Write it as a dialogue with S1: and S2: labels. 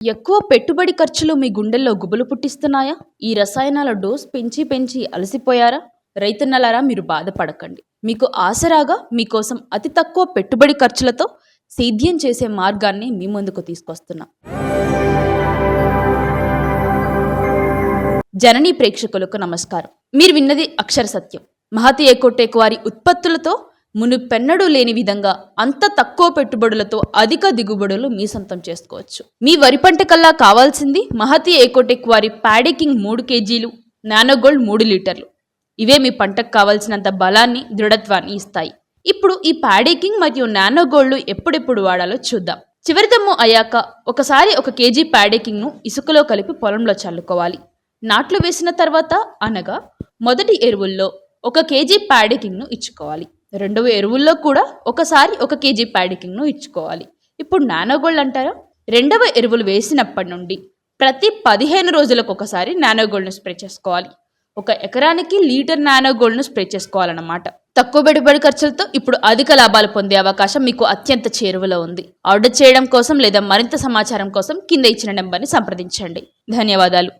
S1: ఎక్కువ పెట్టుబడి ఖర్చులు మీ గుండెల్లో గుబులు పుట్టిస్తున్నాయా? ఈ రసాయనాల డోస్ పెంచి పెంచి అలసిపోయారా? రైతన్నలారా మీరు బాధపడకండి. మీకు ఆసరాగా మీకోసం అతి తక్కువ పెట్టుబడి ఖర్చులతో సేద్యం చేసే మార్గాన్ని మీ ముందుకు తీసుకొస్తున్నా. జననీ ప్రేక్షకులకు నమస్కారం. మీరు విన్నది అక్షర సత్యం. మహతి ఏకోటేక్ వారి ఉత్పత్తులతో మునుపెన్నడూ లేని విధంగా అంత తక్కువ పెట్టుబడులతో అధిక దిగుబడులు మీ సొంతం చేసుకోవచ్చు. మీ వరి పంట కల్లా కావాల్సింది మహతి ఏకోటెక్ వారి ప్యాడెకింగ్ మూడు కేజీలు నానోగోల్డ్ మూడు లీటర్లు. ఇవే మీ పంటకు కావాల్సినంత బలాన్ని దృఢత్వాన్ని ఇస్తాయి. ఇప్పుడు ఈ ప్యాడేకింగ్ మరియు నానోగోల్డ్ ఎప్పుడెప్పుడు వాడాలో చూద్దాం. చివరి దమ్ము అయ్యాక ఒకసారి ఒక కేజీ ప్యాడేకింగ్ను ఇసుకలో కలిపి పొలంలో చల్లుకోవాలి. నాట్లు వేసిన తర్వాత అనగా మొదటి ఎరువుల్లో ఒక కేజీ ప్యాడేకింగ్ను ఇచ్చుకోవాలి. రెండవ ఎరువుల్లో కూడా ఒకసారి ఒక కేజీ ప్యాడికింగ్ను ఇచ్చుకోవాలి. ఇప్పుడు నానోగోల్డ్ అంటారా? రెండవ ఎరువులు వేసినప్పటి నుండి ప్రతి పదిహేను రోజులకు ఒకసారి నానోగోల్డ్ను స్ప్రే చేసుకోవాలి. ఒక ఎకరానికి లీటర్ నానోగోల్డ్ను స్ప్రే చేసుకోవాలన్నమాట. తక్కువ పెట్టుబడి ఖర్చులతో ఇప్పుడు అధిక లాభాలు పొందే అవకాశం మీకు అత్యంత చేరువలో ఉంది. ఆర్డర్ చేయడం కోసం లేదా మరింత సమాచారం కోసం కింద ఇచ్చిన నెంబర్ని సంప్రదించండి. ధన్యవాదాలు.